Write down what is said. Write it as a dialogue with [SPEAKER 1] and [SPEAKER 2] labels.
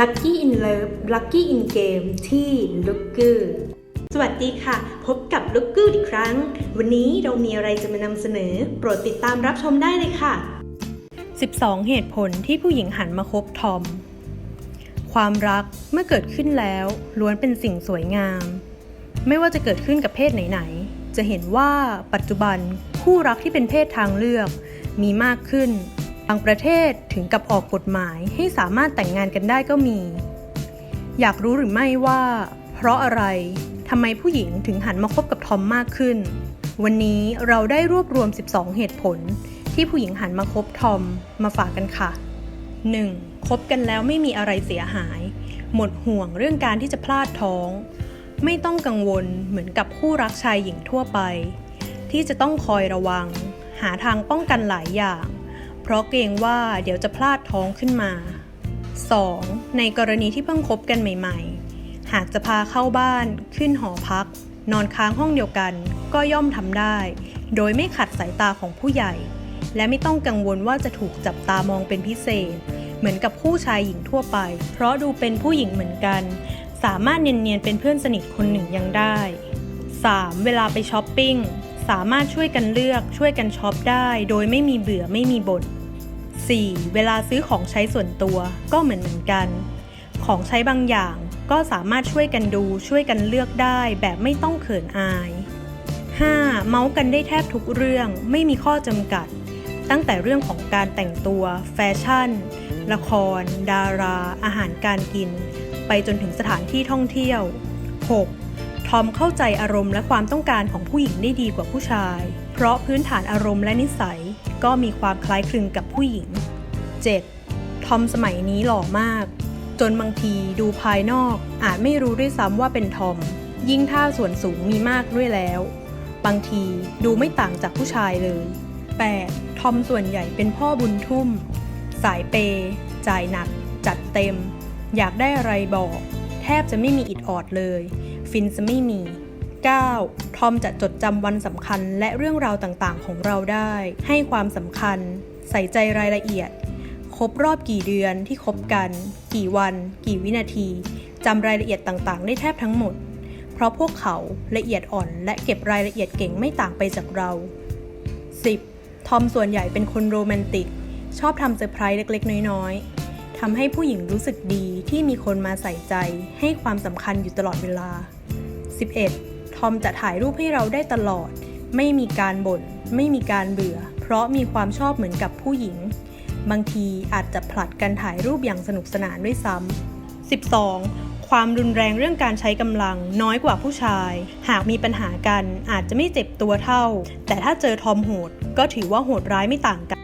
[SPEAKER 1] Lucky in Love Lucky in Game ที่ l o o k e r สวัสดีค่ะ พบกับ l o o k e r อีกครั้ง วันนี้เรามีอะไรจะมานำเสนอ โปรดติดตามรับชมได้เลยค่ะ 12 เหตุผลที่ผู้หญิงหันมาคบทอม ความรักเมื่อเกิดขึ้นแล้วล้วนเป็นสิ่งสวยงาม ไม่ว่าจะเกิดขึ้นกับเพศไหนๆ จะเห็นว่าปัจจุบันคู่รักที่เป็นเพศทางเลือกมีมากขึ้น บางประเทศถึงกับออกกฎหมายให้สามารถแต่งงานกันได้ก็มี อยากรู้หรือไม่ว่า เพราะอะไรทำไมผู้หญิงถึงหันมาคบกับทอมมากขึ้น วันนี้เราได้รวบรวม 12 เหตุผล ที่ผู้หญิงหันมาคบทอมมาฝากกันค่ะ 1. คบกันแล้วไม่มีอะไรเสียหาย หมดห่วงเรื่องการที่จะพลาดท้อง ไม่ต้องกังวลเหมือนกับคู่รักชายหญิงทั่วไป ที่จะต้องคอยระวัง หาทางป้องกันหลายอย่าง เพราะเกรงว่าเดี๋ยวจะพลาดท้องขึ้นมา 2. ในกรณีที่เพิ่งคบกันใหม่ ๆ หากจะพาเข้าบ้าน ขึ้นหอพัก นอนค้างห้องเดียวกัน ก็ย่อมทำได้ โดยไม่ขัดสายตาของผู้ใหญ่ และไม่ต้องกังวลว่าจะถูกจับตามองเป็นพิเศษ เหมือนกับคู่ชายหญิงทั่วไป เพราะดูเป็นผู้หญิงเหมือนกัน สามารถเนียนๆเป็นเพื่อนสนิทคนหนึ่งยังได้ 3. เวลาไปช้อปปิ้งสามารถช่วยกันเลือกช่วยกันช็อปได้ โดยไม่มีเบื่อไม่มีบ่น 4. เวลาซื้อของใช้ส่วนตัวก็เหมือนเหมือนกัน ของใช้บางอย่าง ก็สามารถช่วยกันดูช่วยกันเลือกได้แบบไม่ต้องเขินอาย 5. เมาส์กันได้แทบทุกเรื่องไม่มีข้อจำกัด ตั้งแต่เรื่องของการแต่งตัว แฟชั่น ละคร ดารา อาหารการกิน ไปจนถึงสถานที่ท่องเที่ยว 6. ทอมเข้าใจอารมณ์และความต้องการของผู้หญิงได้ดีกว่าผู้ชาย เพราะพื้นฐานอารมณ์และนิสัย ก็มีความคล้ายคลึงกับผู้หญิง 7. ทอมสมัยนี้หล่อมาก จนบางทีดูภายนอกอาจไม่รู้ด้วยซ้ำว่าเป็นทอม ยิ่งถ้าส่วนสูงมีมากด้วยแล้ว บางทีดูไม่ต่างจากผู้ชายเลย 8. ทอมส่วนใหญ่เป็นพ่อบุญทุ่ม สายเปย์จ่ายหนัก จัดเต็ม อยากได้อะไรบอก แทบจะไม่มีอิดออดเลย ฟินจะไม่มี 9. ทอมจะจดจำวันสำคัญและเรื่องราวต่างๆ ของเราได้ ให้ความสำคัญ ใส่ใจรายละเอียด ครบรอบกี่เดือนที่คบกัน กี่วัน กี่วินาทีจำรายละเอียดต่างๆ ได้แทบทั้งหมด เพราะพวกเขาละเอียดอ่อนและเก็บรายละเอียดเก่งไม่ต่างไปจากเรา 10. ทอมส่วนใหญ่เป็นคนโรแมนติก ชอบทำเซอร์ไพรส์เล็กๆ น้อยๆทำให้ผู้หญิงรู้สึกดีที่มีคนมาใส่ใจให้ความสำคัญอยู่ตลอดเวลา 11. ทอมจะถ่ายรูปให้เราได้ตลอด ไม่มีการบ่น ไม่มีการเบื่อ เพราะมีความชอบเหมือนกับผู้หญิง บางทีอาจจะผลัดกันถ่ายรูปอย่างสนุกสนานด้วยซ้ำ 12. ความรุนแรงเรื่องการใช้กำลังน้อยกว่าผู้ชาย หากมีปัญหากันอาจจะไม่เจ็บตัวเท่า แต่ถ้าเจอทอมโหดก็ถือว่าโหดร้ายไม่ต่างกัน